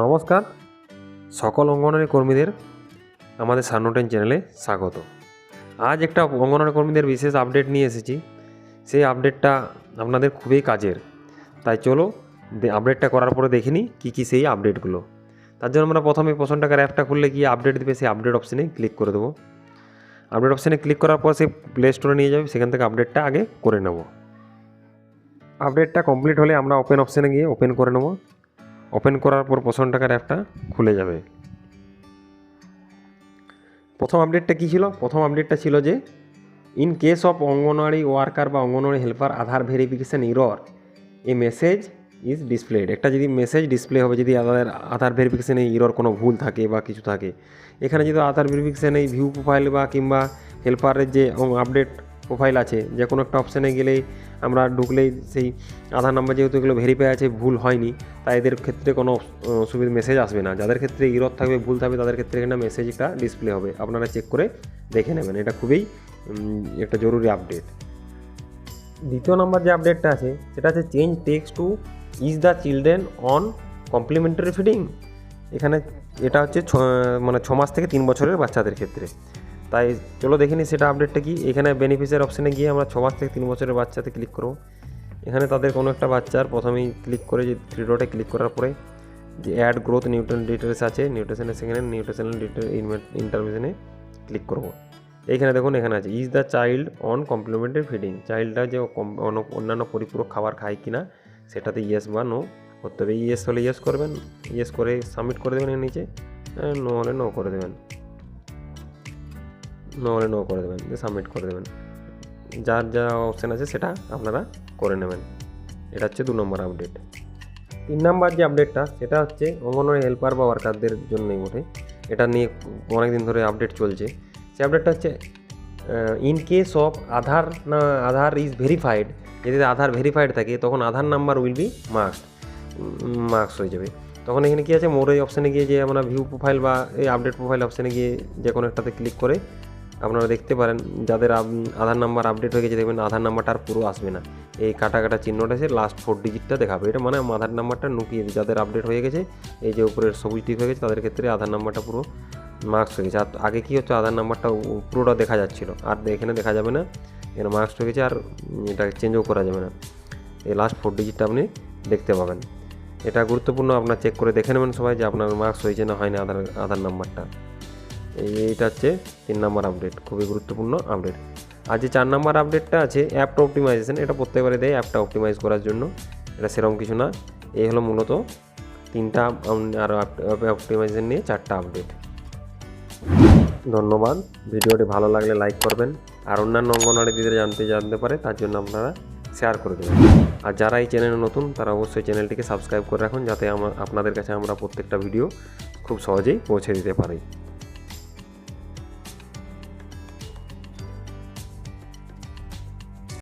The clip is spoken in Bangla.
নমস্কার। সকল অঙ্গনওয়াড়ি কর্মীদের, আমাদের সানোটেন চ্যানেলে স্বাগত। আজ একটা অঙ্গনওয়াড়ি কর্মীদের বিশেষ আপডেট নিয়ে এসেছি। সেই আপডেটটা আপনাদের খুবই কাজের। তাই চলো আপডেটটা করার পরে দেখে নিই কী কী সেই আপডেটগুলো। তার জন্য আমরা প্রথমে পোষণ টাকার অ্যাপটা খুললে গিয়ে আপডেট দেবে, সেই আপডেট অপশানে ক্লিক করে দেবো। আপডেট অপশানে ক্লিক করার পর সেই প্লে স্টোরে নিয়ে যাবে, সেখান থেকে আপডেটটা আগে করে নেব। আপডেটটা কমপ্লিট হলে আমরা ওপেন অপশানে গিয়ে ওপেন করে নেব। ওপেন করার পর পোষণ টাকার অ্যাপটা খুলে যাবে। প্রথম আপডেটটা কী ছিল? প্রথম আপডেটটা ছিল যে in case of anganwadi worker বা anganwadi helper Aadhaar verification error a message is displayed একটা যদি মেসেজ ডিসপ্লে হবে, যদি আধার আধার ভেরিফিকেশানে ইরর কোনো ভুল থাকে বা কিছু থাকে, এখানে যদি আধার ভেরিফিকেশানে ভিউ প্রোফাইল বা কিংবা হেল্পারের যে আপডেট প্রোফাইল আছে, যে কোনো একটা অপশানে গেলেই আমরা ঢুকলেই সেই আধার নাম্বার যেহেতু এগুলো ভেরিফাই আছে, ভুল হয়নি, তাই এদের ক্ষেত্রে কোনো সুবিধা মেসেজ আসবে না। যাদের ক্ষেত্রে ইরর থাকবে, ভুল থাকবে, তাদের ক্ষেত্রে এখানে মেসেজটা ডিসপ্লে হবে। আপনারা চেক করে দেখে নেবেন। এটা খুবই একটা জরুরি আপডেট দ্বিতীয় নম্বর যে আপডেটটা আছে, সেটা আছে change text to is the children on complimentary feeding এখানে এটা হচ্ছে মানে ছ মাস থেকে তিন বছরের বাচ্চাদের ক্ষেত্রে। তাই চলো দেখে নিই সেটা আপডেটটা কি। এখানে বেনিফিসিয়ার অপশানে গিয়ে আমরা ছ মাস থেকে তিন বছরের বাচ্চাতে ক্লিক করব। এখানে তাদের কোনো একটা বাচ্চার প্রথমেই ক্লিক করে যে থ্রি ডটে ক্লিক করার পরে যে অ্যাড গ্রোথ নিউট্রিশন ডিটেলস আছে নিউট্রিশনের সেখানে নিউট্রিশনাল ডিটেল ইন্টারভিশনে ক্লিক করব। এইখানে দেখুন, এখানে আছে is the child on complimentary feeding চাইল্ডটা যে অন্যান্য পরিপূরক খাবার খায় কি না সেটাতে ইয়েস বা নো করতে হবে। ইয়েস হলে ইয়েস করবেন ইয়েস করে সাবমিট করে দেবেন এর নিচে নো হলে নো করে দেবেন। নো হলে নো করে দেবেন সাবমিট করে দেবেন। যার যা অপশান আছে সেটা আপনারা করে নেবেন। এটা হচ্ছে দু নম্বর আপডেট তিন নম্বর যে আপডেটটা সেটা হচ্ছে অঙ্গনওয়াড়ি হেল্পার বা ওয়ার্কারদের জন্যই ওঠে এটা নিয়ে অনেক দিন ধরে আপডেট চলছে। সে আপডেটটা হচ্ছে ইন কেস অফ আধার না আধার ইজ ভেরিফাইড যদি আধার ভেরিফাইড থাকে, তখন Aadhaar number will be marks marks হয়ে যাবে। তখন এখানে কী আছে, মোর এই অপশানে গিয়ে যে আমরা ভিউ প্রোফাইল বা এই আপডেট প্রোফাইল অপশানে গিয়ে যে কোনো একটাতে ক্লিক করে আপনারা দেখতে পারেন, যাদের আধার নাম্বার আপডেট হয়ে গেছে, দেখবেন আধার নাম্বারটা আর পুরো আসবে না। এই কাটা কাটা চিহ্নটা এসে লাস্ট ফোর ডিজিটটা দেখাবে। এটা মানে আধার নাম্বারটা নুকিয়ে যাদের আপডেট হয়ে গেছে, এই যে উপরের সবুজ টিক হয়ে গেছে, তাদের ক্ষেত্রে আধার নাম্বারটা পুরো মার্কস হয়ে গেছে। আর আগে কী হচ্ছে, আধার নাম্বারটা পুরোটা দেখা যাচ্ছিল। আর এখানে দেখা যাবে না, এখানে মার্কস হয়ে গেছে, আর এটা চেঞ্জও করা যাবে না। এই লাস্ট ফোর ডিজিটটা আপনি দেখতে পাবেন। এটা গুরুত্বপূর্ণ, আপনার চেক করে দেখে নেবেন সবাই যে আপনার মার্কস হয়েছে না হয়নি আধার আধার নাম্বারটা। এইটা হচ্ছে তিন নম্বর আপডেট খুবই গুরুত্বপূর্ণ আপডেট আর যে চার নম্বর আপডেটটা আছে অ্যাপটা অপটিমাইজেশন এটা প্রত্যেকবারে দেয় অ্যাপটা অপটিমাইজ করার জন্য। এটা সেরকম কিছু না, এই হলো মূলত তিনটা আর অপটিমাইজেশন নিয়ে চারটা আপডেট ধন্যবাদ, ভিডিওটি ভালো লাগলে লাইক করবেন। আর অন্যান্য অঙ্গনওয়াড়ি দিদিরা জানতে জানতে পারে, তার জন্য আপনারা শেয়ার করে দেবেন। আর যারা এই চ্যানেলে নতুন, তারা অবশ্যই চ্যানেলটিকে সাবস্ক্রাইব করে রাখুন, যাতে আমার আপনাদের কাছে আমরা প্রত্যেকটা ভিডিও খুব সহজেই পৌঁছে দিতে পারি।